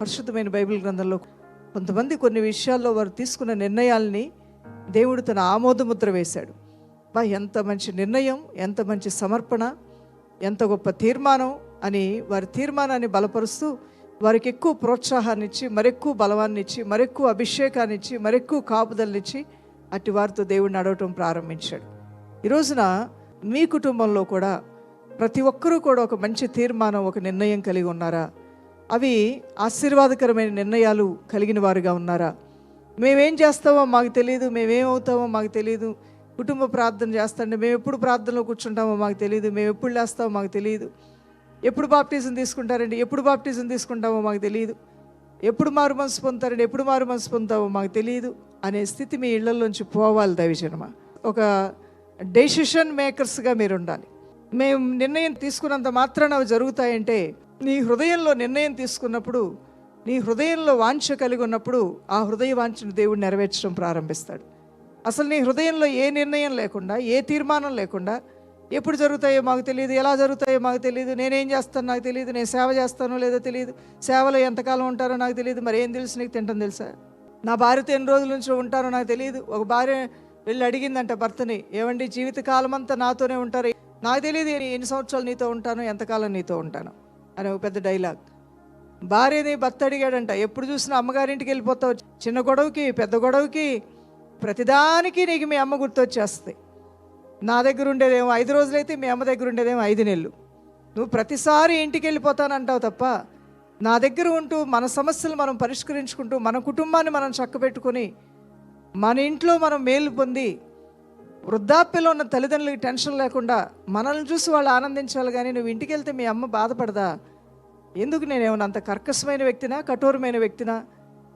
పరిశుద్ధమైన బైబిల్ గ్రంథంలో కొంతమంది కొన్ని విషయాల్లో వారు తీసుకున్న నిర్ణయాల్ని దేవుడు తన ఆమోదముద్ర వేశాడు. బా ఎంత మంచి నిర్ణయం ఎంత మంచి సమర్పణ ఎంత గొప్ప తీర్మానం అని వారి తీర్మానాన్ని బలపరుస్తూ వారికి ఎక్కువ ప్రోత్సాహాన్ని ఇచ్చి మరెక్కువ బలవాన్ని ఇచ్చి మరెక్కువ అభిషేకాన్ని ఇచ్చి మరెక్కువ కాపుదలనిచ్చి అట్టి వారితో దేవుడు నడవటం ప్రారంభించాడు. ఈ రోజున మీ కుటుంబంలో కూడా ప్రతి ఒక్కరూ కూడా ఒక మంచి తీర్మానం ఒక నిర్ణయం కలిగి ఉన్నారా? అవి ఆశీర్వాదకరమైన నిర్ణయాలు కలిగిన వారుగా ఉన్నారా? మేమేం చేస్తామో మాకు తెలియదు మేమేమవుతామో మాకు తెలియదు కుటుంబ ప్రార్థన చేస్తాంటే మేము ఎప్పుడు ప్రార్థనలో కూర్చుంటామో మాకు తెలియదు మేము ఎప్పుడు లేస్తామో మాకు తెలియదు ఎప్పుడు బాప్టిజం తీసుకుంటారండి ఎప్పుడు బాప్టిజం తీసుకుంటామో మాకు తెలియదు ఎప్పుడు మారు మనసు పొందుతారండి ఎప్పుడు మారు మనసు పొందుతామో మాకు తెలియదు అనే స్థితి మీ ఇళ్ళలోంచి పోవాలి దైవజనమ. ఒక డెసిషన్ మేకర్స్గా మీరు ఉండాలి మేము నిర్ణయం తీసుకున్నంత మాత్రాన అవి జరుగుతాయంటే నీ హృదయంలో నిర్ణయం తీసుకున్నప్పుడు నీ హృదయంలో వాంఛ కలిగి ఉన్నప్పుడు ఆ హృదయ వాంఛను దేవుడు నెరవేర్చడం ప్రారంభిస్తాడు. అసలు నీ హృదయంలో ఏ నిర్ణయం లేకుండా ఏ తీర్మానం లేకుండా ఎప్పుడు జరుగుతాయో మాకు తెలియదు ఎలా జరుగుతాయో మాకు తెలియదు నేనేం చేస్తాను నాకు తెలియదు నేను సేవ చేస్తానో లేదో తెలియదు సేవలో ఎంతకాలం ఉంటారో నాకు తెలియదు మరి ఏం తెలుసు నీకు తింటాం తెలుసా? నా భార్యతో ఎన్ని రోజుల నుంచి ఉంటారో నాకు తెలియదు. ఒక భార్య వెళ్ళి అడిగిందంట భర్తని ఏమండి జీవితకాలం అంతా నాతోనే ఉంటారు నాకు తెలియదు నేను ఎన్ని సంవత్సరాలు నీతో ఉంటాను ఎంతకాలం నీతో ఉంటాను. అని ఒక పెద్ద డైలాగ్. భార్యని భర్త అడిగాడంట ఎప్పుడు చూసినా అమ్మగారింటికి వెళ్ళిపోతావు. చిన్న గొడవకి పెద్ద గొడవకి ప్రతిదానికి నీకు మీ అమ్మ గుర్తొచ్చేస్తుంది. నా దగ్గర ఉండేదేమో ఐదు రోజులైతే మీ అమ్మ దగ్గర ఉండేదేమో ఐదు నెలలు. నువ్వు ప్రతిసారి ఇంటికి వెళ్ళిపోతానంటావు తప్ప నా దగ్గర ఉంటూ మన సమస్యలు మనం పరిష్కరించుకుంటూ మన కుటుంబాన్ని మనం చక్కబెట్టుకొని మన ఇంట్లో మనం మేలు పొంది వృద్ధాప్యలో ఉన్న తల్లిదండ్రులకి టెన్షన్ లేకుండా మనల్ని చూసి వాళ్ళు ఆనందించాలి కానీ నువ్వు ఇంటికి వెళ్తే మీ అమ్మ బాధపడదా? ఎందుకు నేనేమన్నా అంత కర్కశమైన వ్యక్తినా కఠోరమైన వ్యక్తినా?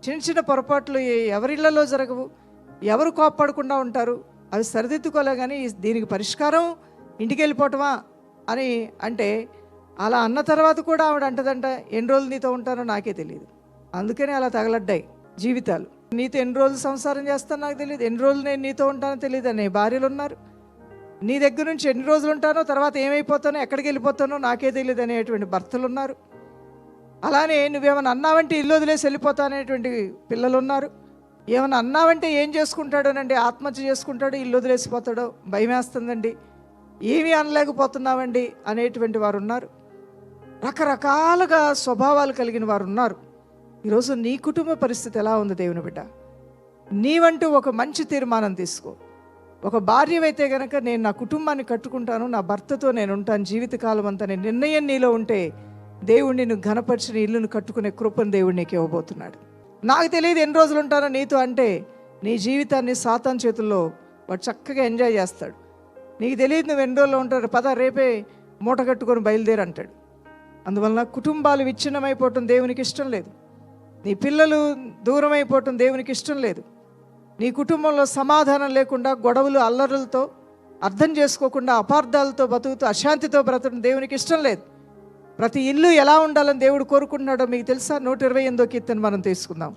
చిన్న చిన్న పొరపాట్లు ఎవరిళ్ళలో జరగవు. ఎవరు కోప్పడకుండా ఉంటారు. అవి సరిదిద్దుకోలే కానీ దీనికి పరిష్కారం ఇంటికి వెళ్ళిపోవటమా? అని అంటే అలా అన్న తర్వాత కూడా ఆవిడ అంటదంట ఎన్ని రోజులు నీతో ఉంటానో నాకే తెలియదు అందుకనే అలా తగలడ్డాయి జీవితాలు. నీతో ఎన్ని రోజులు సంసారం చేస్తాను నాకు తెలియదు ఎన్ని రోజులు నేను నీతో ఉంటానో తెలియదు అని భార్యలు ఉన్నారు. నీ దగ్గర నుంచి ఎన్ని రోజులు ఉంటానో తర్వాత ఏమైపోతానో ఎక్కడికి వెళ్ళిపోతానో నాకే తెలియదు అనేటువంటి భర్తలు ఉన్నారు. అలానే నువ్వేమైనా అన్నావంటే ఇల్లు వదిలేసి వెళ్ళిపోతా అనేటువంటి పిల్లలు ఉన్నారు. ఏమైనా అన్నావంటే ఏం చేసుకుంటాడోనండి ఆత్మహత్య చేసుకుంటాడో ఇల్లు వదిలేసిపోతాడో భయం వేస్తుందండి ఏమీ అనలేకపోతున్నామండి అనేటువంటి వారు ఉన్నారు. రకరకాలుగా స్వభావాలు కలిగిన వారు ఉన్నారు. ఈరోజు నీ కుటుంబ పరిస్థితి ఎలా ఉంది దేవుని బిడ్డ? నీవంటూ ఒక మంచి తీర్మానం తీసుకో. ఒక భార్యవైతే గనక నేను నా కుటుంబాన్ని కట్టుకుంటాను నా భర్తతో నేను ఉంటాను జీవితకాలం అంతా నేను నిర్ణయం నీలో ఉంటే దేవుడు నిన్ను ఘనపరిచిన ఇల్లును కట్టుకునే కృపను దేవుడు నీకు ఇవ్వబోతున్నాడు. నాకు తెలియదు ఎన్ని రోజులు ఉంటానో నీతో అంటే నీ జీవితాన్ని సాతాన్ చేతుల్లో వాడు చక్కగా ఎంజాయ్ చేస్తాడు. నీకు తెలియదు నువ్వు ఎన్ని రోజులు ఉంటారు పద రేపే మూట కట్టుకొని బయలుదేరి అంటాడు అందువలన కుటుంబాలు విచ్ఛిన్నమైపోవటం దేవునికి ఇష్టం లేదు. నీ పిల్లలు దూరం అయిపోవటం దేవునికి ఇష్టం లేదు. నీ కుటుంబంలో సమాధానం లేకుండా గొడవలు అల్లరులతో అర్థం చేసుకోకుండా అపార్థాలతో బతుకుతూ అశాంతితో బ్రతకడం దేవునికి ఇష్టం లేదు. ప్రతి ఇల్లు ఎలా ఉండాలని దేవుడు కోరుకుంటున్నాడో మీకు తెలుసా? నూట ఇరవై ఎనిమిదో కీర్తన మనం తీసుకుందాం.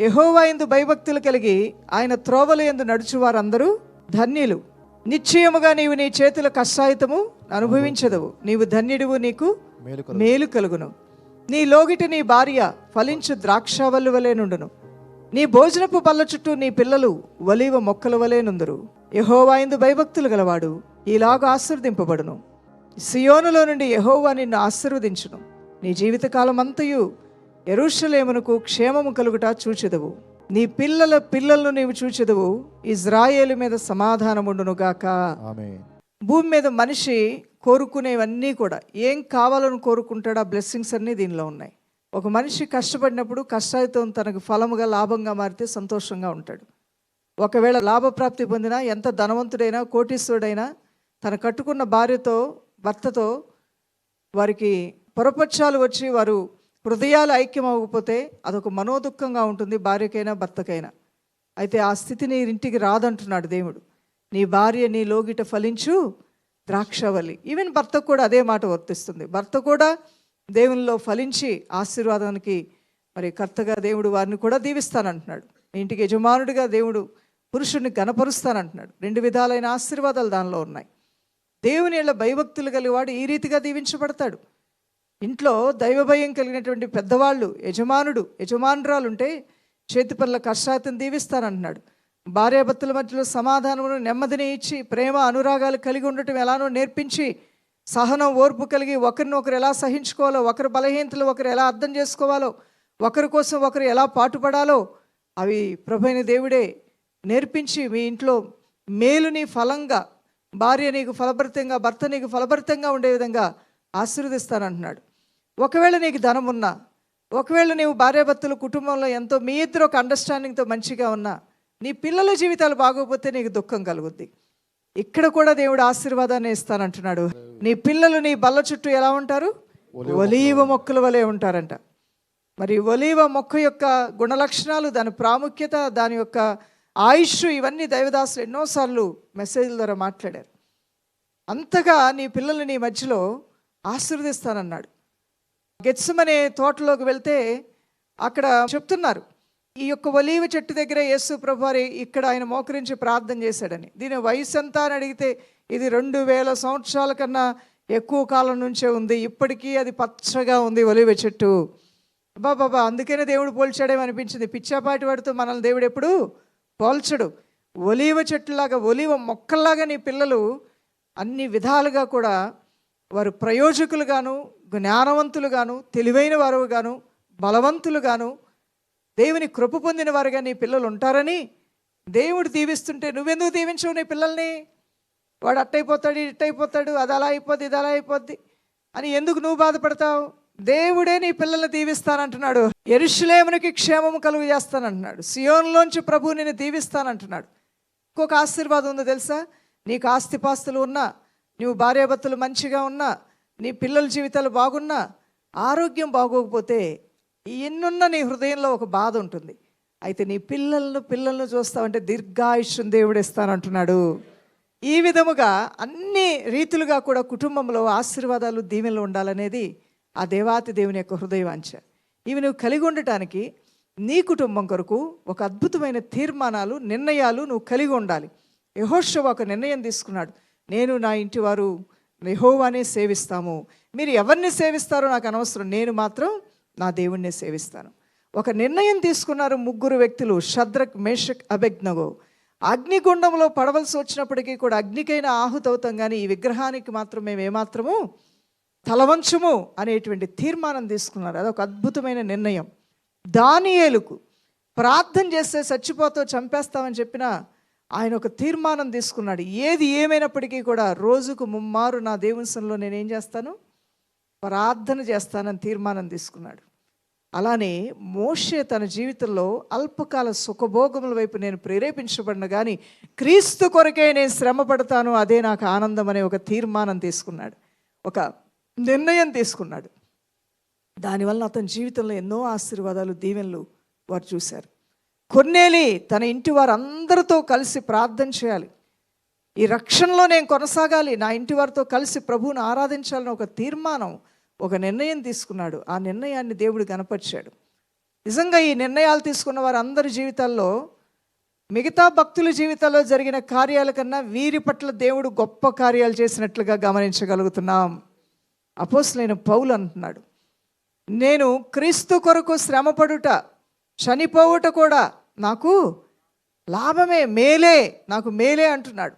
యహోవా ఎందు భయభక్తులు కలిగి ఆయన త్రోవలు ఎందు నడుచువారందరూ ధన్యులు. నిశ్చయముగా నీవు నీ చేతుల కష్టాయితము అనుభవించదవు. నీవు ధన్యుడివు నీకు మేలు కలుగును. నీ లోగిటి నీ భార్య ఫలించు ద్రాక్షవల్లు వలె నుండును నీ భోజనపు బల్ల చుట్టూ నీ పిల్లలు వలీవ మొక్కల వలె నుందురు. యహోవాయిందు భయభక్తులు గలవాడు ఈలాగా ఆశీర్దింపబడును సియోనులో నుండి యహోవా నిన్ను ఆశీర్వదించును. నీ జీవితకాలం అంతయు ఎరుషలేమునకు క్షేమము కలుగుట చూచెదవు. నీ పిల్లల పిల్లలను నీవు చూచెదవు. ఇజ్రాయేలు మీద సమాధానముండును గాక. ఆమె భూమి మీద మనిషి కోరుకునేవన్నీ కూడా. ఏం కావాలని కోరుకుంటాడో ఆ బ్లెస్సింగ్స్ అన్నీ దీనిలో ఉన్నాయి. ఒక మనిషి కష్టపడినప్పుడు కష్టాయితం తనకు ఫలముగా లాభంగా మారితే సంతోషంగా ఉంటాడు. ఒకవేళ లాభప్రాప్తి పొందినా ఎంత ధనవంతుడైనా కోటీశ్వరుడైనా తను కట్టుకున్న భార్యతో భర్తతో వారికి పొరపక్షాలు వచ్చి వారు హృదయాలు ఐక్యం అవ్వకపోతే అదొక మనోదుఖంగా ఉంటుంది భార్యకైనా భర్తకైనా. అయితే ఆ స్థితి నీ ఇంటికి రాదంటున్నాడు దేవుడు. నీ భార్య నీ లోగిట ఫలించు ద్రాక్షవల్లి. ఈవెన్ భర్తకు కూడా అదే మాట వర్తిస్తుంది. భర్త కూడా దేవునిలో ఫలించి ఆశీర్వాదానికి మరి కర్తగా దేవుడు వారిని కూడా దీవిస్తానంటున్నాడు. ఇంటికి యజమానుడిగా దేవుడు పురుషుడిని గణపరుస్తానంటున్నాడు రెండు విధాలైన ఆశీర్వాదాలు దానిలో ఉన్నాయి. దేవుని ఇళ్ళ భయభక్తులు కలిగివాడు ఈ రీతిగా దీవించబడతాడు. ఇంట్లో దైవభయం కలిగినటువంటి పెద్దవాళ్ళు యజమానుడు యజమానురాలు ఉంటే చేతి పనుల కష్టాతం దీవిస్తానంటున్నాడు. భార్యాభర్తల మధ్యలో సమాధానమును నెమ్మదిని ఇచ్చి ప్రేమ అనురాగాలు కలిగి ఉండటం ఎలానో నేర్పించి సహనం ఓర్పు కలిగి ఒకరిని ఒకరు ఎలా సహించుకోవాలో ఒకరి బలహీనతలు ఒకరు ఎలా అర్థం చేసుకోవాలో ఒకరి కోసం ఒకరు ఎలా పాటుపడాలో అవి ప్రభైన దేవుడే నేర్పించి మీ ఇంట్లో మేలుని ఫలంగా భార్య నీకు ఫలభరితంగా భర్త నీకు ఫలభరితంగా ఉండే విధంగా ఆశీర్వదిస్తానంటున్నాడు. ఒకవేళ నీకు ధనం ఉన్నా ఒకవేళ నీవు భార్యాభర్తలు కుటుంబంలో ఎంతో మీ ఇద్దరు ఒక అండర్స్టాండింగ్తో మంచిగా ఉన్నా నీ పిల్లల జీవితాలు బాగోకపోతే నీకు దుఃఖం కలుగుద్ది. ఇక్కడ కూడా దేవుడు ఆశీర్వాదాన్ని ఇస్తానంటున్నాడు. నీ పిల్లలు నీ బల్ల చుట్టూ ఎలా ఉంటారు? ఒలీవ మొక్కల వలె ఉంటారంట. మరి ఒలీవ మొక్క యొక్క గుణలక్షణాలు దాని ప్రాముఖ్యత దాని యొక్క ఆయుష్ ఇవన్నీ దైవదాసులు ఎన్నోసార్లు మెసేజ్ల ద్వారా మాట్లాడారు. అంతగా నీ పిల్లల్ని నీ మధ్యలో ఆశీర్వదిస్తానన్నాడు. గెత్సమనే తోటలోకి వెళ్తే అక్కడ చెప్తున్నారు. ఈ యొక్క ఒలీవ చెట్టు దగ్గర యేసు ప్రభువారి ఇక్కడ ఆయన మోకరించి ప్రార్థన చేశాడని. దీని వయసు ఎంత అని అడిగితే ఇది రెండు వేల సంవత్సరాల కన్నా ఎక్కువ కాలం నుంచే ఉంది. ఇప్పటికీ అది పచ్చగా ఉంది ఒలివ చెట్టు. బాబా అందుకనే దేవుడు పోల్చాడేమో అనిపించింది. పిచ్చాపాటి వాడితో మనల్ని దేవుడు ఎప్పుడు పోల్చడు. ఒలివ చెట్టులాగా ఒలివ మొక్కల్లాగా నీ పిల్లలు అన్ని విధాలుగా కూడా వారు ప్రయోజకులుగాను జ్ఞానవంతులుగాను తెలివైన వారుగాను బలవంతులుగాను దేవుని కృప పొందిన వారుగా నీ పిల్లలు ఉంటారని దేవుడు దీవిస్తుంటే నువ్వెందుకు దీవించవు నీ పిల్లల్ని? వాడు అట్టయిపోతాడు ఇట్టయిపోతాడు అది అలా అయిపోద్ది ఇది అలా అయిపోద్ది అని ఎందుకు నువ్వు బాధపడతావు? దేవుడే నీ పిల్లల్ని దీవిస్తానంటున్నాడు. ఎరుషులేమునికి క్షేమము కలుగు చేస్తానంటున్నాడు. సియోన్లోంచి ప్రభు నేను దీవిస్తానంటున్నాడు. ఇంకొక ఆశీర్వాదం ఉందో తెలుసా? నీకు ఆస్తిపాస్తులు ఉన్నా నువ్వు భార్యాభర్తలు మంచిగా ఉన్నా నీ పిల్లల జీవితాలు బాగున్నా ఆరోగ్యం బాగోకపోతే ఎన్నున్న నీ హృదయంలో ఒక బాధ ఉంటుంది. అయితే నీ పిల్లలను పిల్లలను చూస్తావంటే దీర్ఘాయుష్యం దేవుడు ఇస్తానంటున్నాడు ఈ విధముగా అన్ని రీతులుగా కూడా కుటుంబంలో ఆశీర్వాదాలు దీవెనలు ఉండాలనేది ఆ దేవాతి దేవుని యొక్క హృదయవాంఛ. ఇవి నువ్వు కలిగి ఉండటానికి నీ కుటుంబం కొరకు ఒక అద్భుతమైన తీర్మానాలు నిర్ణయాలు నువ్వు కలిగి ఉండాలి. యహోషవ ఒక నిర్ణయం తీసుకున్నాడు. నేను నా ఇంటి వారు యహోవానే సేవిస్తాము. మీరు ఎవరిని సేవిస్తారో నాకు అనవసరం. నేను మాత్రం నా దేవుణ్ణి సేవిస్తాను. ఒక నిర్ణయం తీసుకున్నారు ముగ్గురు వ్యక్తులు షద్రక్ మేషక్ అభిజ్ఞగో అగ్నిగుండంలో పడవలసి వచ్చినప్పటికీ కూడా అగ్నికైనా ఆహుతవుతాం కానీ ఈ విగ్రహానికి మాత్రం మేము ఏమాత్రము తలవంచము అనేటువంటి తీర్మానం తీసుకున్నారు. అదొక అద్భుతమైన నిర్ణయం. దానియేలుకు ప్రార్థన చేస్తే చచ్చిపోతావు చంపేస్తామని చెప్పిన ఆయన ఒక తీర్మానం తీసుకున్నాడు. ఏది ఏమైనప్పటికీ కూడా రోజుకు ముమ్మారు నా దేవుని సన్నిలో నేనేం చేస్తాను? ప్రార్థన చేస్తానని తీర్మానం తీసుకున్నాడు. అలానే మోషే తన జీవితంలో అల్పకాల సుఖభోగముల వైపు నేను ప్రేరేపించబడిన కానీ క్రీస్తు కొరకే నేను శ్రమ పడతాను అదే నాకు ఆనందం అనే ఒక తీర్మానం తీసుకున్నాడు. ఒక నిర్ణయం తీసుకున్నాడు. దానివల్ల అతని జీవితంలో ఎన్నో ఆశీర్వాదాలు దీవెనలు వారు చూశారు. కొన్నేలి తన ఇంటి వారందరితో కలిసి ప్రార్థన చేయాలి. ఈ రక్షణలో నేను కొనసాగాలి నా ఇంటి వారితో కలిసి ప్రభువును ఆరాధించాలని ఒక తీర్మానం ఒక నిర్ణయం తీసుకున్నాడు. ఆ నిర్ణయాన్ని దేవుడు కనపరిచాడు. నిజంగా ఈ నిర్ణయాలు తీసుకున్న వారందరి జీవితాల్లో మిగతా భక్తుల జీవితాల్లో జరిగిన కార్యాల కన్నా వీరి పట్ల దేవుడు గొప్ప కార్యాలు చేసినట్లుగా గమనించగలుగుతున్నాం. అపోసులైన పౌలు అంటున్నాడు. నేను క్రీస్తు కొరకు శ్రమపడుట చనిపోవుట కూడా నాకు లాభమే మేలే నాకు మేలే అంటున్నాడు.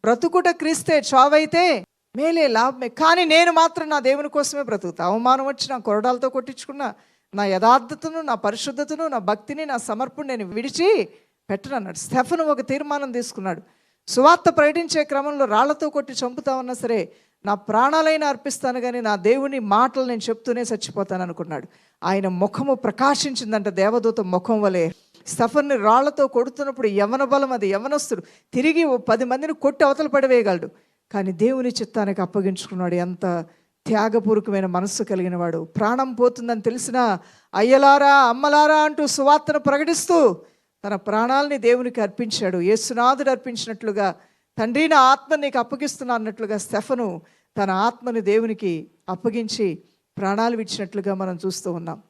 బ్రతుకుట క్రీస్తే చావైతే మేలే లాభమే. కానీ నేను మాత్రం నా దేవుని కోసమే బ్రతుకుతా. అవమానం వచ్చి నా కొరడాలతో కొట్టించుకున్న నా యథార్థతను నా పరిశుద్ధతను నా భక్తిని నా సమర్పణ నేను విడిచి పెట్టనన్నాడు స్టెఫను ఒక తీర్మానం తీసుకున్నాడు. సువార్త ప్రకటించే క్రమంలో రాళ్ళతో కొట్టి చంపుతామన్నా సరే నా ప్రాణాలైనా అర్పిస్తాను కానీ నా దేవుని మాటలు నేను చెప్తూనే చచ్చిపోతాను అనుకున్నాడు. ఆయన ముఖము ప్రకాశించిందంట దేవదూత ముఖం వలె. స్టఫన్ని రాళ్ళతో కొడుతున్నప్పుడు యవన బలం అది. యవనస్తుడు తిరిగి ఓ పది మందిని కొట్టి అవతల పడవేయగలడు. కానీ దేవుని చిత్తానికి అప్పగించుకున్నాడు. ఎంత త్యాగపూర్వకమైన మనస్సు కలిగిన వాడు. ప్రాణం పోతుందని తెలిసిన అయ్యలారా అమ్మలారా అంటూ సువార్తను ప్రకటిస్తూ తన ప్రాణాలని దేవునికి అర్పించాడు. యేసునాథుడు అర్పించినట్లుగా తండ్రి నా ఆత్మ నీకు అప్పగిస్తున్నా అన్నట్లుగా స్టెఫను తన ఆత్మని దేవునికి అప్పగించి ప్రాణాలు విడిచినట్లుగా మనం చూస్తూ ఉన్నాం.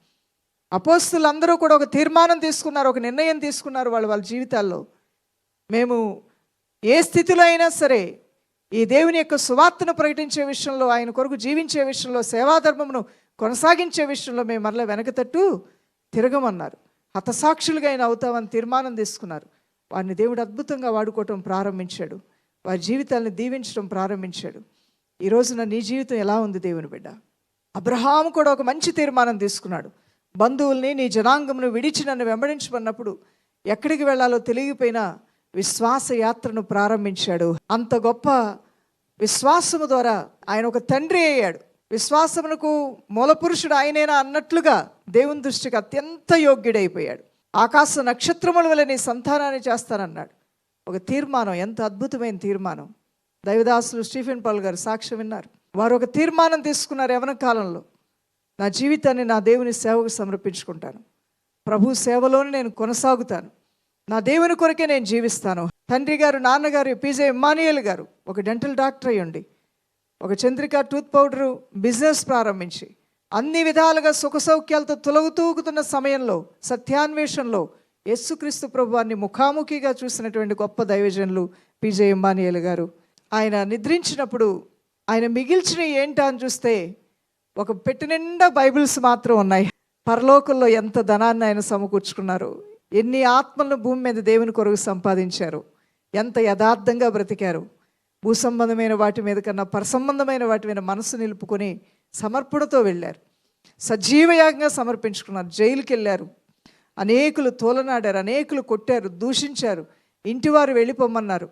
అపోస్తులందరూ కూడా ఒక తీర్మానం తీసుకున్నారు ఒక నిర్ణయం తీసుకున్నారు వాళ్ళు వాళ్ళ జీవితాల్లో. మేము ఏ స్థితిలో అయినా సరే ఈ దేవుని యొక్క సువార్తను ప్రకటించే విషయంలో ఆయన కొరకు జీవించే విషయంలో సేవాధర్మమును కొనసాగించే విషయంలో మేము మరలా వెనక తట్టు తిరగమన్నారు. హతసాక్షులుగా ఆయన అవుతామని తీర్మానం తీసుకున్నారు. వారిని దేవుడు అద్భుతంగా వాడుకోవటం ప్రారంభించాడు. వారి జీవితాలను దీవించడం ప్రారంభించాడు. ఈ రోజున నీ జీవితం ఎలా ఉంది దేవుని బిడ్డ? అబ్రహాం కూడా ఒక మంచి తీర్మానం తీసుకున్నాడు. బంధువుల్ని నీ జనాంగమును విడిచి నన్ను వెంబడించమన్నప్పుడు ఎక్కడికి వెళ్ళాలో తెలియపోయినా విశ్వాస యాత్రను ప్రారంభించాడు. అంత గొప్ప విశ్వాసము ద్వారా ఆయన ఒక తండ్రి అయ్యాడు. విశ్వాసమునకు మూలపురుషుడు ఆయనేనా అన్నట్లుగా దేవుని దృష్టికి అత్యంత యోగ్యుడైపోయాడు. ఆకాశ నక్షత్రముల వల్ల నీ సంతానాన్ని చేస్తానన్నాడు. ఒక తీర్మానం ఎంత అద్భుతమైన తీర్మానం. దైవదాసులు స్టీఫెన్ పాల్ గారు సాక్ష్యం విన్నారు. వారు ఒక తీర్మానం తీసుకున్నారు యవన కాలంలో. నా జీవితాన్ని నా దేవుని సేవకు సమర్పించుకుంటాను. ప్రభు సేవలోనే నేను కొనసాగుతాను. నా దేవుని కొరకే నేను జీవిస్తాను. తండ్రి గారు నాన్నగారు పీజే ఇమ్మానియల్ గారు ఒక డెంటల్ డాక్టర్ అయ్యండి ఒక చంద్రిక టూత్ పౌడరు బిజినెస్ ప్రారంభించి అన్ని విధాలుగా సుఖ సౌఖ్యాలతో తులగుతూగుతున్న సమయంలో సత్యాన్వేషణలో యేసుక్రీస్తు ప్రభువాన్ని ముఖాముఖిగా చూసినటువంటి గొప్ప దైవజనులు పీజే ఇమ్మానియల్ గారు. ఆయన నిద్రించినప్పుడు ఆయన మిగిల్చిన ఏంటా అని చూస్తే ఒక పెట్టినిండా బైబిల్స్ మాత్రం ఉన్నాయి. పరలోకంలో ఎంత ధనాన్ని ఆయన సమకూర్చుకున్నారు ఎన్ని ఆత్మలను భూమి మీద దేవుని కొరకు సంపాదించారు. ఎంత యథార్థంగా బ్రతికారు? భూసంబంధమైన వాటి మీద కన్నా పరసంబంధమైన వాటి మీద మనసు నిలుపుకొని సమర్పణతో వెళ్ళారు. సజీవయాగంగా సమర్పించుకున్నారు. జైలుకి వెళ్ళారు. అనేకులు తోలనాడారు అనేకులు కొట్టారు దూషించారు. ఇంటివారు వెళ్ళిపోమన్నారు.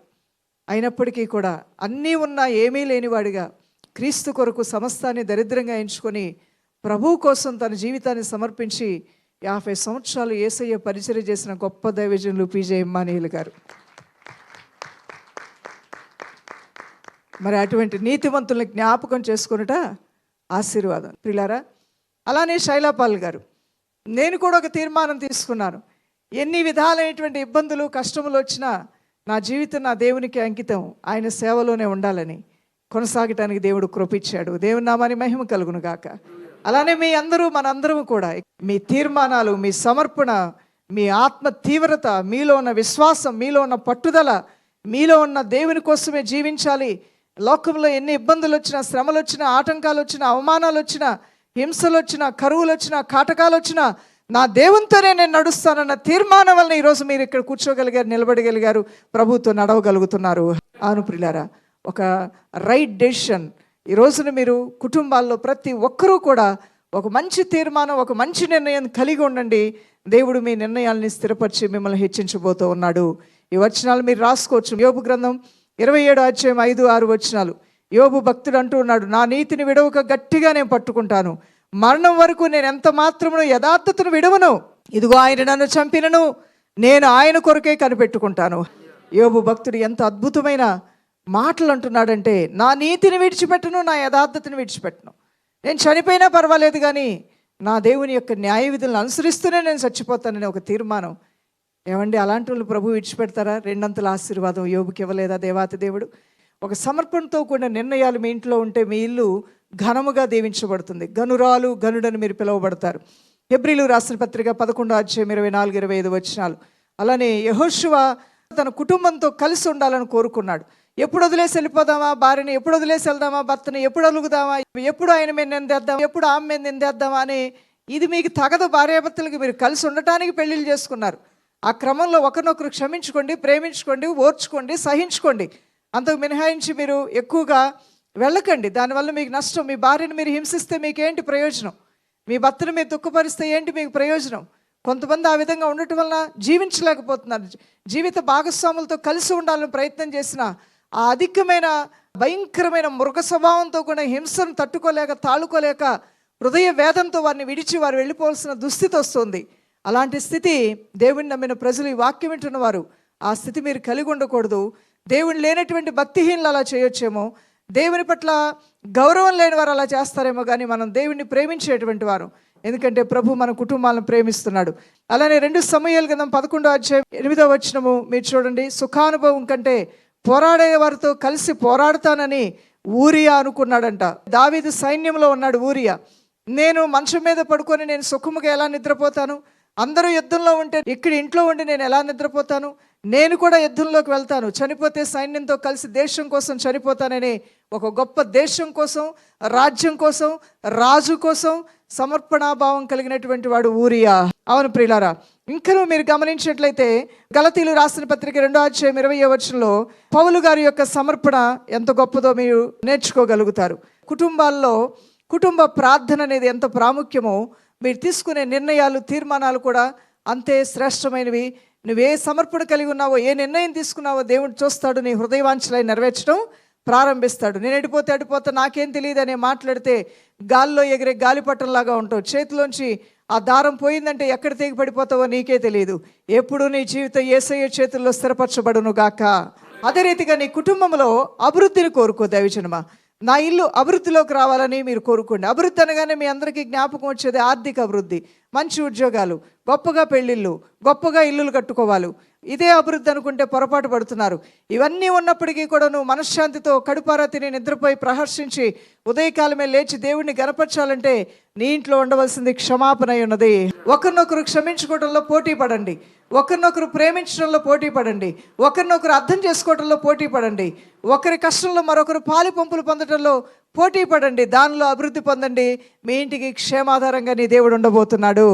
అయినప్పటికీ కూడా అన్నీ ఉన్నా ఏమీ లేనివాడిగా క్రీస్తు కొరకు సమస్తాన్ని దరిద్రంగా ఎంచుకొని ప్రభువు కోసం తన జీవితాన్ని సమర్పించి యాభై సంవత్సరాలు ఏసయ్య పరిచయం చేసిన గొప్ప దైవజనులు పీజే ఇమ్మానీయులు గారు. మరి అటువంటి నీతివంతుల్ని జ్ఞాపకం చేసుకునుట ఆశీర్వాదం. ప్రిలారా అలానే శైలాపాల్ గారు నేను కూడా ఒక తీర్మానం తీసుకున్నాను. ఎన్ని విధాలైనటువంటి ఇబ్బందులు కష్టములు వచ్చినా నా జీవితం నా దేవునికి అంకితం. ఆయన సేవలోనే ఉండాలని కొనసాగటానికి దేవుడు కృపించాడు. దేవుని నామాని మహిమ కలుగును గాక. అలానే మీ అందరూ మనందరం కూడా మీ తీర్మానాలు మీ సమర్పణ మీ ఆత్మ తీవ్రత మీలో ఉన్న విశ్వాసం మీలో ఉన్న పట్టుదల మీలో ఉన్న దేవుని కోసమే జీవించాలి. లోకంలో ఎన్ని ఇబ్బందులు వచ్చినా శ్రమలు వచ్చినా ఆటంకాలు వచ్చినా అవమానాలు వచ్చినా హింసలు వచ్చినా కరువులు వచ్చినా కాటకాలు వచ్చినా నా దేవునితోనే నేను నడుస్తానన్న తీర్మానం వలన ఈరోజు మీరు ఇక్కడ కూర్చోగలిగారు నిలబడగలిగారు ప్రభుతో నడవగలుగుతున్నారు. ఆనుప్రిలారా ఒక రైట్ డెసిషన్ ఈ రోజున మీరు కుటుంబాల్లో ప్రతి ఒక్కరూ కూడా ఒక మంచి తీర్మానం ఒక మంచి నిర్ణయం కలిగి ఉండండి. దేవుడు మీ నిర్ణయాల్ని స్థిరపరిచి మిమ్మల్ని హెచ్చించబోతూ ఉన్నాడు. ఈ వచనాలు మీరు రాసుకోవచ్చు. యోబు గ్రంథం ఇరవై ఏడు అధ్యాయం ఐదు ఆరు వచ్చినాలు యోబు భక్తుడు అంటూ ఉన్నాడు నా నీతిని విడవక గట్టిగా నేను పట్టుకుంటాను. మరణం వరకు నేను ఎంత మాత్రమును యథార్థతను విడవను? ఇదిగో ఆయన నన్ను చంపినను. నేను ఆయన కొరకే కనిపెట్టుకుంటాను. యోబు భక్తుడు ఎంత అద్భుతమైన మాటలు అంటున్నాడంటే నా నీతిని విడిచిపెట్టను నా యథార్థతను విడిచిపెట్టను. నేను చనిపోయినా పర్వాలేదు కానీ నా దేవుని యొక్క న్యాయ విధులను అనుసరిస్తూనే నేను చచ్చిపోతానని ఒక తీర్మానం ఏమండి అలాంటి వాళ్ళు ప్రభు విడిచిపెడతారా? రెండంతల ఆశీర్వాదం యోబుకి ఇవ్వలేదా దేవాతి దేవుడు? ఒక సమర్పణతో కూడిన నిర్ణయాలు మీ ఇంట్లో ఉంటే మీ ఇల్లు ఘనముగా దీవించబడుతుంది. గనురాలు గనుడని మీరు పిలువబడతారు. హెబ్రిలు రాసిన పత్రిక పదకొండో అధ్యాయం ఇరవై నాలుగు ఇరవై ఐదు వచ్చినాలు అలానే యహోశివ తన కుటుంబంతో కలిసి ఉండాలని కోరుకున్నాడు. ఎప్పుడు వదిలేసి వెళ్ళిపోదామా? భార్యని ఎప్పుడు వదిలేసి వెళ్దామా? భర్తని ఎప్పుడు అలుగుదామా? ఎప్పుడు ఆయన మీద నిందేద్దాం ఎప్పుడు ఆమె మీద నిందేద్దామా? అని ఇది మీకు తగదు. భార్యాభర్తలకు మీరు కలిసి ఉండటానికి పెళ్ళిళ్ళు చేసుకున్నారు. ఆ క్రమంలో ఒకరినొకరు క్షమించుకోండి ప్రేమించుకోండి ఓర్చుకోండి సహించుకోండి. అంతకు మినహాయించి మీరు ఎక్కువగా వెళ్ళకండి. దానివల్ల మీకు నష్టం. మీ భార్యను మీరు హింసిస్తే మీకేంటి ప్రయోజనం? మీ భర్తను మీరు దుఃఖపరిస్తే ఏంటి మీకు ప్రయోజనం? కొంతమంది ఆ విధంగా ఉండటం వలన జీవించలేకపోతున్నారు. జీవిత భాగస్వాములతో కలిసి ఉండాలని ప్రయత్నం చేసిన ఆ అధికమైన భయంకరమైన మృగ స్వభావంతో కూడా హింసను తట్టుకోలేక తాళుకోలేక హృదయ వేదంతో వారిని విడిచి వారు వెళ్ళిపోవాల్సిన దుస్థితి వస్తుంది. అలాంటి స్థితి దేవుని నమ్మిన ప్రజలు ఈ వాక్యం వింటున్న వారు ఆ స్థితి మీరు కలిగి ఉండకూడదు. దేవుని లేనటువంటి భక్తిహీనులు అలా చేయొచ్చేమో దేవుని పట్ల గౌరవం లేని వారు అలా చేస్తారేమో కానీ మనం దేవుణ్ణి ప్రేమించేటువంటి వారు. ఎందుకంటే ప్రభు మన కుటుంబాలను ప్రేమిస్తున్నాడు. అలానే రెండు సమయాలు కదా పదకొండో అధ్యాయం ఎనిమిదో వచ్చినము మీరు చూడండి. సుఖానుభవం కంటే పోరాడే వారితో కలిసి పోరాడతానని ఊరియా అనుకున్నాడంట. దావీదు సైన్యంలో ఉన్నాడు ఊరియా. నేను మంచం మీద పడుకొని నేను సుఖముగా ఎలా నిద్రపోతాను? అందరూ యుద్ధంలో ఉంటే ఇక్కడ ఇంట్లో ఉండి నేను ఎలా నిద్రపోతాను? నేను కూడా యుద్ధంలోకి వెళ్తాను. చనిపోతే సైన్యంతో కలిసి దేశం కోసం చనిపోతానని ఒక గొప్ప దేశం కోసం రాజ్యం కోసం రాజు కోసం సమర్పణాభావం కలిగినటువంటి వాడు ఊరియా. అవును ప్రియులారా ఇంకనూ మీరు గమనించినట్లయితే గలతీలు రాసిన పత్రిక రెండో అధ్యాయం ఇరవై వచనంలో పౌలు గారి యొక్క సమర్పణ ఎంత గొప్పదో మీరు నేర్చుకోగలుగుతారు. కుటుంబాల్లో కుటుంబ ప్రార్థన అనేది ఎంత ప్రాముఖ్యమో మీరు తీసుకునే నిర్ణయాలు తీర్మానాలు కూడా అంతే శ్రేష్టమైనవి. నువ్వే సమర్పణ కలిగి ఉన్నావో ఏ నిర్ణయం తీసుకున్నావో దేవుడు చూస్తాడు నీ హృదయవాంఛలై నెరవేర్చడం ప్రారంభిస్తాడు. నేను ఎడిపోతే అడిపోతే నాకేం తెలియదు అనే మాట్లాడితే గాల్లో ఎగిరే గాలిపట్టంలాగా ఉంటావు. చేతిలోంచి ఆ దారం పోయిందంటే ఎక్కడ తెగి పడిపోతావో నీకే తెలియదు. ఎప్పుడు నీ జీవితం ఏసయ్య చేతుల్లో స్థిరపరచబడును గాక. అదే రీతిగా నీ కుటుంబంలో అభివృద్ధిని కోరుకో దైవజనమా. నా ఇల్లు అభివృద్ధిలోకి రావాలని మీరు కోరుకోండి. అభివృద్ధి అనగానే మీ అందరికీ జ్ఞాపకం వచ్చేది ఆర్థిక అభివృద్ధి. మంచి ఉద్యోగాలు గొప్పగా పెళ్ళిళ్ళు గొప్పగా ఇల్లులు కట్టుకోవాలి. ఇదే అభివృద్ధి అనుకుంటే పొరపాటు పడుతున్నారు. ఇవన్నీ ఉన్నప్పటికీ కూడా నువ్వు మనశ్శాంతితో కడుపారా తిని నిద్రపోయి ప్రహర్షించి ఉదయకాలమే లేచి దేవుణ్ణి గనపరచాలంటే నీ ఇంట్లో ఉండవలసింది క్షమాపణ ఉన్నది. ఒకరినొకరు క్షమించుకోవడంలో పోటీ పడండి. ఒకరినొకరు ప్రేమించడంలో పోటీ పడండి. ఒకరినొకరు అర్థం చేసుకోవడంలో పోటీ పడండి. ఒకరి కష్టంలో మరొకరు పాలి పంపులు పొందడంలో పోటీ పడండి. దానిలో అభివృద్ధి పొందండి. మీ ఇంటికి క్షేమాధారంగా నీ దేవుడు ఉండబోతున్నాడు.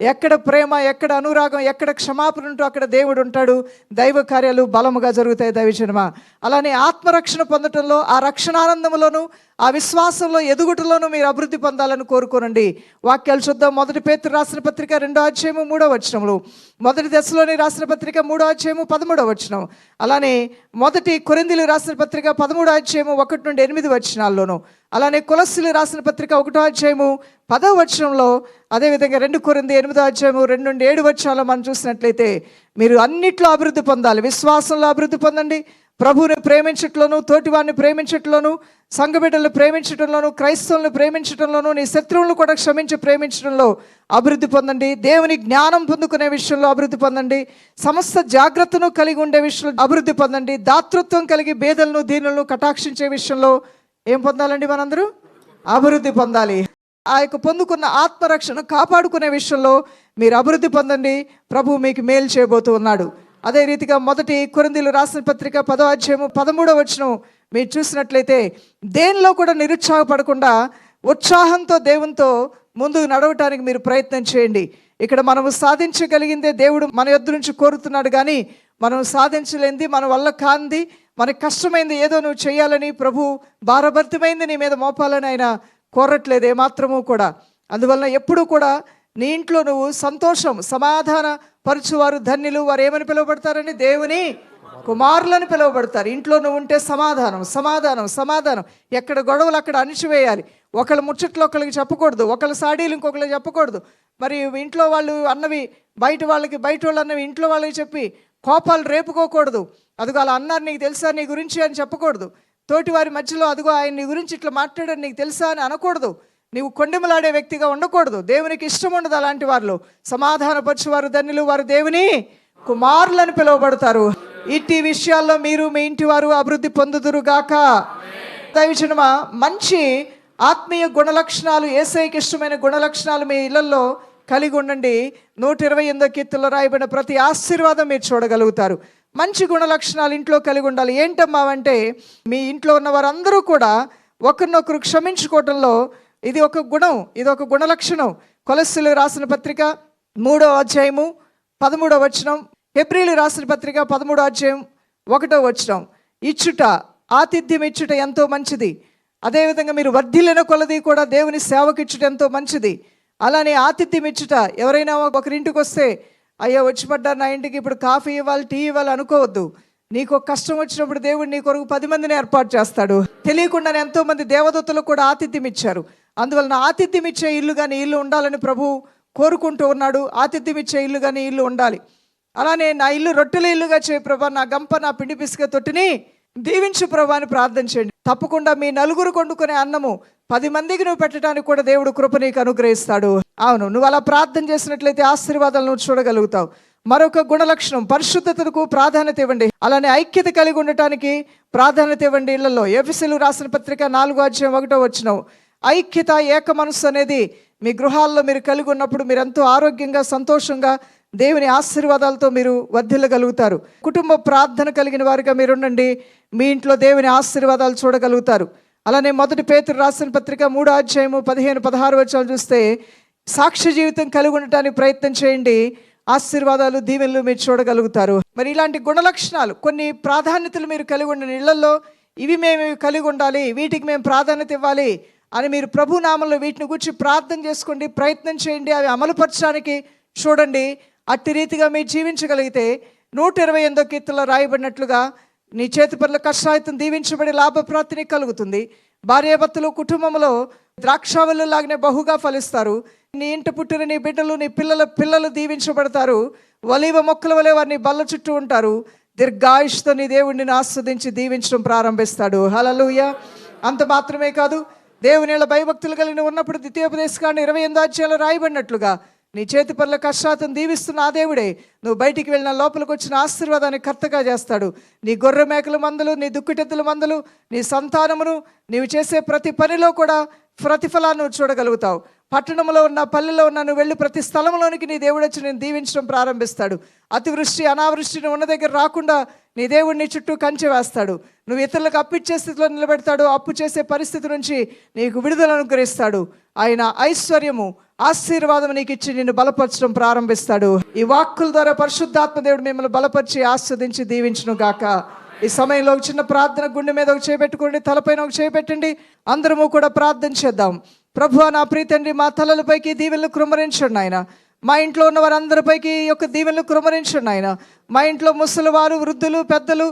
ఎక్కడ ప్రేమ ఎక్కడ అనురాగం ఎక్కడ క్షమాపణ ఉంటూ అక్కడ దేవుడు ఉంటాడు. దైవ కార్యాలు బలముగా జరుగుతాయి దైవజనమ అలానే ఆత్మరక్షణ పొందటంలో ఆ రక్షణానందంలోను ఆ విశ్వాసంలో ఎదుగుటలోనూ మీరు అభివృద్ధి పొందాలని కోరుకోనండి. వాక్యాలు చూద్దాం. మొదటి పేతురు రాసిన పత్రిక రెండో అధ్యాయము మూడో వచనములు. మొదటి దశలోని రాసిన పత్రిక మూడో అధ్యాయము పదమూడో వచనం. అలానే మొదటి కొరిందిలు రాసిన పత్రిక పదమూడో అధ్యాయము ఒకటి నుండి ఎనిమిది వచనాల్లోనూ. అలానే కులస్సులు రాసిన పత్రిక ఒకటో అధ్యాయము పదో వచనంలో అదేవిధంగా రెండు కొరింది ఎనిమిదో అధ్యాయము రెండు నుండి ఏడు వచనాల్లో మనం చూసినట్లయితే మీరు అన్నిట్లో అభివృద్ధి పొందాలి. విశ్వాసంలో అభివృద్ధి పొందండి. ప్రభువుని ప్రేమించట్లోను తోటివారిని ప్రేమించట్లోను సంఘబిడ్డలను ప్రేమించడంలోను క్రైస్తవులను ప్రేమించడంలోను నీ శత్రువులను కూడా క్షమించి ప్రేమించడంలో అభివృద్ధి పొందండి. దేవుని జ్ఞానం పొందుకునే విషయంలో అభివృద్ధి పొందండి. సమస్త జాగ్రత్తను కలిగి ఉండే విషయంలో అభివృద్ధి పొందండి. దాతృత్వం కలిగి బేదలను దీనులను కటాక్షించే విషయంలో ఏం పొందాలండి మనందరూ? అభివృద్ధి పొందాలి. ఆ యొక్క పొందుకున్న ఆత్మరక్షణ కాపాడుకునే విషయంలో మీరు అభివృద్ధి పొందండి. ప్రభు మీకు మేలు చేయబోతూ ఉన్నాడు. అదే రీతిగా మొదటి కొరందీలు రాసిన పత్రిక పదో అధ్యాయము పదమూడవ వచనం మీరు చూసినట్లయితే దేనిలో కూడా నిరుత్సాహపడకుండా ఉత్సాహంతో దేవునితో ముందుకు నడవటానికి మీరు ప్రయత్నం చేయండి. ఇక్కడ మనము సాధించగలిగిందే దేవుడు మన యొద్ నుంచి కోరుతున్నాడు కానీ మనం సాధించలేంది మన వల్ల కాంది మనకి కష్టమైంది ఏదో నువ్వు చేయాలని ప్రభు భారభరితమైంది నీ మీద మోపాలని ఆయన కోరట్లేదు ఏమాత్రము కూడా. అందువలన ఎప్పుడూ కూడా నీ ఇంట్లో నువ్వు సంతోషం సమాధాన పరుచువారు ధన్యులు వారు ఏమని పిలువబడతారని దేవుని కుమారులను పిలువబడతారు. ఇంట్లో నువ్వు ఉంటే సమాధానం సమాధానం సమాధానం. ఎక్కడ గొడవలు అక్కడ అణిచివేయాలి. ఒకళ్ళ ముచ్చట్లు ఒకళ్ళకి చెప్పకూడదు. ఒకళ్ళ సాడీలు ఇంకొకళ్ళకి చెప్పకూడదు. మరి ఇంట్లో వాళ్ళు అన్నవి బయట వాళ్ళకి బయట వాళ్ళు అన్నవి ఇంట్లో వాళ్ళకి చెప్పి కోపాలు రేపుకోకూడదు. అదిగో అలా అన్నారు నీకు తెలుసా నీ గురించి? అని చెప్పకూడదు. తోటి వారి మధ్యలో అదిగో ఆయన నీ గురించి ఇట్లా మాట్లాడారు నీకు తెలుసా? అని అనకూడదు. నీవు కొండెములాడే వ్యక్తిగా ఉండకూడదు. దేవునికి ఇష్టం ఉండదు అలాంటి వారిలో. సమాధానపరచు వారు ధన్యులు వారు దేవుని కుమారులను పిలువబడతారు. ఇట్టి విషయాల్లో మీరు మీ ఇంటి వారు అభివృద్ధి పొందుదురు గాక. దైవజనమా మంచి ఆత్మీయ గుణలక్షణాలు ఏసైకి ఇష్టమైన గుణలక్షణాలు మీ ఇళ్ళలో కలిగి ఉండండి. నూట ఇరవై ఎనిమిదో కీర్తుల్లో రాయబడిన ప్రతి ఆశీర్వాదం మీరు చూడగలుగుతారు. మంచి గుణలక్షణాలు ఇంట్లో కలిగి ఉండాలి. ఏంటమ్మా అంటే మీ ఇంట్లో ఉన్న వారందరూ కూడా ఒకరినొకరు క్షమించుకోవటంలో ఇది ఒక గుణం ఇది ఒక గుణలక్షణం. కొలస్సులు రాసిన పత్రిక మూడో అధ్యాయము పదమూడో వచనం హెబ్రిలు రాసిన పత్రిక పదమూడో అధ్యాయం ఒకటో వచనం. ఇచ్చుట ఆతిథ్యం ఇచ్చుట ఎంతో మంచిది. అదేవిధంగా మీరు వర్ధిల్లిన కొలది కూడా దేవుని సేవకి ఇచ్చుట ఎంతో మంచిది. అలానే ఆతిథ్యం ఇచ్చుట ఎవరైనా ఒకరింటికి వస్తే అయ్యో వచ్చి పడ్డారు నా ఇంటికి ఇప్పుడు కాఫీ ఇవ్వాలి టీ ఇవ్వాలి అనుకోవద్దు. నీకు కష్టం వచ్చినప్పుడు దేవుడు నీ కొరకు పది మందిని ఏర్పాటు చేస్తాడు. తెలియకుండానే ఎంతో మంది దేవదత్తులకు కూడా ఆతిథ్యం ఇచ్చారు. అందువలన ఆతిథ్యం ఇచ్చే ఇల్లు కానీ ఇల్లు ఉండాలని ప్రభు కోరుకుంటూ ఉన్నాడు. ఆతిథ్యం ఇచ్చే ఇల్లు కానీ ఇల్లు ఉండాలి. అలానే నా ఇల్లు రొట్టెల ఇల్లుగా చేయ ప్రభా నా గంప నా పిండి పిసుక తొట్టిని దీవించు ప్రభా అని ప్రార్థన చేయండి. తప్పకుండా మీ నలుగురు కొండుకునే అన్నము పది మందికి నువ్వు పెట్టడానికి కూడా దేవుడు కృప నీకు అనుగ్రహిస్తాడు. అవును నువ్వు అలా ప్రార్థన చేసినట్లయితే ఆశీర్వాదాలు నువ్వు చూడగలుగుతావు. మరొక గుణలక్షణం పరిశుద్ధతకు ప్రాధాన్యత ఇవ్వండి. అలానే ఐక్యత కలిగి ఉండటానికి ప్రాధాన్యత ఇవ్వండి. ఇళ్ళలో ఎఫ్ఎస్ఎల్ రాసిన పత్రిక నాలుగో అధ్యాయం ఒకటో వచ్చినావు ఐక్యత ఏక మనస్సు అనేది మీ గృహాల్లో మీరు కలిగి ఉన్నప్పుడు మీరు ఎంతో ఆరోగ్యంగా సంతోషంగా దేవుని ఆశీర్వాదాలతో మీరు వర్ధిల్లగలుగుతారు. కుటుంబ ప్రార్థన కలిగిన వారిగా మీరు ఉండండి మీ ఇంట్లో దేవుని ఆశీర్వాదాలు చూడగలుగుతారు. అలానే మొదటి పేతురు రాసిన పత్రిక మూడో అధ్యాయము పదిహేను పదహారు వచ్చాలు చూస్తే సాక్ష్య జీవితం కలిగి ఉండటానికి ప్రయత్నం చేయండి. ఆశీర్వాదాలు దీవెనలు మీరు చూడగలుగుతారు. మరి ఇలాంటి గుణలక్షణాలు కొన్ని ప్రాధాన్యతలు మీరు కలిగి ఉండిన ఇళ్ళలో ఇవి మేము కలిగి ఉండాలి వీటికి మేము ప్రాధాన్యత ఇవ్వాలి అని మీరు ప్రభు నామంలో వీటిని గురించి ప్రార్థన చేసుకోండి ప్రయత్నం చేయండి అవి అమలుపరచడానికి చూడండి. అట్టి రీతిగా మీరు జీవించగలిగితే నూట ఇరవై ఎనిమిదో కీర్తనలో రాయబడినట్లుగా నీ చేతి పనుల కష్టాయుతం దీవించబడి లాభప్రాప్తిని కలుగుతుంది. భార్యాభర్తలు కుటుంబంలో ద్రాక్షావల్లు లాగానే బహుగా ఫలిస్తారు. నీ ఇంట పుట్టిన నీ బిడ్డలు నీ పిల్లల పిల్లలు దీవించబడతారు. వలీవ మొక్కల వలె వారిని బల్ల చుట్టూ ఉంటారు. దీర్ఘాయుష్తో నీ దేవుడిని ఆస్వాదించి దీవించడం ప్రారంభిస్తాడు. హలలుయ అంత మాత్రమే కాదు దేవుని భయభక్తులు కలిగిన ఉన్నప్పుడు ద్వితీయోపదేశకాండ ఇరవై ఎనిమిది అధ్యాయంలో రాయబడినట్లుగా నీ చేతి పనుల కష్టాతం దీవిస్తున్న ఆ దేవుడే నువ్వు బయటికి వెళ్ళిన లోపలికి వచ్చిన ఆశీర్వాదాన్ని కర్తగా చేస్తాడు. నీ గొర్రె మేకల మందులు నీ దుక్కిటెత్తుల మందులు నీ సంతానమును నీవు చేసే ప్రతి పనిలో కూడా ప్రతిఫలాన్ని నువ్వు చూడగలుగుతావు. పట్టణంలో ఉన్న పల్లెలో ఉన్న నువ్వు వెళ్ళి ప్రతి స్థలంలోనికి నీ దేవుడు వచ్చి నేను దీవించడం ప్రారంభిస్తాడు. అతివృష్టి అనావృష్టిని ఉన్న దగ్గర రాకుండా నీ దేవుడు నీ చుట్టూ కంచె వేస్తాడు. నువ్వు ఇతరులకు అప్పిచ్చే స్థితిలో నిలబెడతాడు. అప్పు చేసే పరిస్థితి నుంచి నీకు విడుదల అనుగ్రహిస్తాడు. ఆయన ఐశ్వర్యము ఆశీర్వాదం నీకు ఇచ్చి నిన్ను బలపరచడం ప్రారంభిస్తాడు. ఈ వాక్కుల ద్వారా పరిశుద్ధాత్మ దేవుడు మిమ్మల్ని బలపరిచి ఆస్వాదించి దీవించును గాక ఈ సమయంలో ఒక చిన్న ప్రార్థన గుండె మీద ఒక చేపెట్టుకోండి తలపైన ఒక చేపెట్టండి అందరము కూడా ప్రార్థన చేద్దాం. ప్రభు నా ప్రీతండి మా తలలపైకి దీవెళ్ళు కృమరించండి ఆయన మా ఇంట్లో ఉన్న వారందరిపైకి ఈ యొక్క దీవెనలు కృమరించండి ఆయన మా ఇంట్లో ముసలివారు వృద్ధులు పెద్దలు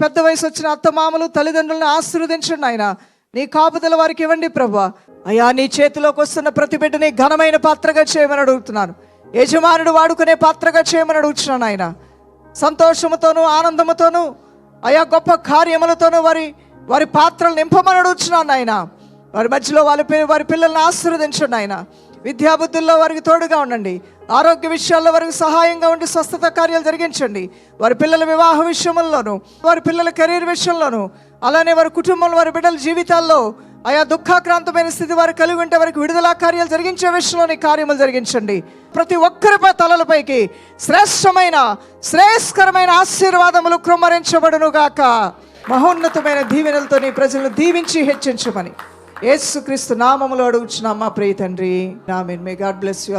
పెద్ద వయసు వచ్చిన అత్తమామలు తల్లిదండ్రులను ఆశీర్వదించండి ఆయన నీ కాపుదల వారికి ఇవ్వండి ప్రభా. అయ్యా నీ చేతిలోకి వస్తున్న ప్రతి బిడ్డని ఘనమైన పాత్రగా చేయమని అడుగుతున్నాను. యజమానుడు వాడుకునే పాత్రగా చేయమని అడుగుతున్నాను ఆయన సంతోషముతోనూ ఆనందముతోనూ అయా గొప్ప కార్యములతోనూ వారి వారి పాత్రలు నింపమని అడుగుతున్నాను ఆయన వారి మధ్యలో వాళ్ళ వారి పిల్లల్ని ఆశీర్వదించండి ఆయన విద్యాబుద్ధుల్లో వారికి తోడుగా ఉండండి. ఆరోగ్య విషయాల్లో వారికి సహాయంగా ఉండి స్వస్థత కార్యాలు జరిగించండి. వారి పిల్లల వివాహ విషయంలోనూ వారి పిల్లల కెరీర్ విషయంలోనూ అలానే వారి కుటుంబంలో వారి బిడ్డల జీవితాల్లో ఆయా దుఃఖాక్రాంతమైన స్థితి వారు కలిగి ఉంటే వారికి విడుదల కార్యాలు జరిగించే విషయంలోని కార్యములు జరిగించండి. ప్రతి ఒక్కరిపై తలలపైకి శ్రేష్టమైన శ్రేయస్కరమైన ఆశీర్వాదములు కృమ్మరించబడును గాక మహోన్నతమైన దీవెనలతో నీ ప్రజలను దీవించి హెచ్చించమని. యేసుక్రీస్తు నామములో అడుగుచున్నాం మా ప్రియ తండ్రి. నామిన్ మే గాడ్ బ్లెస్ యూ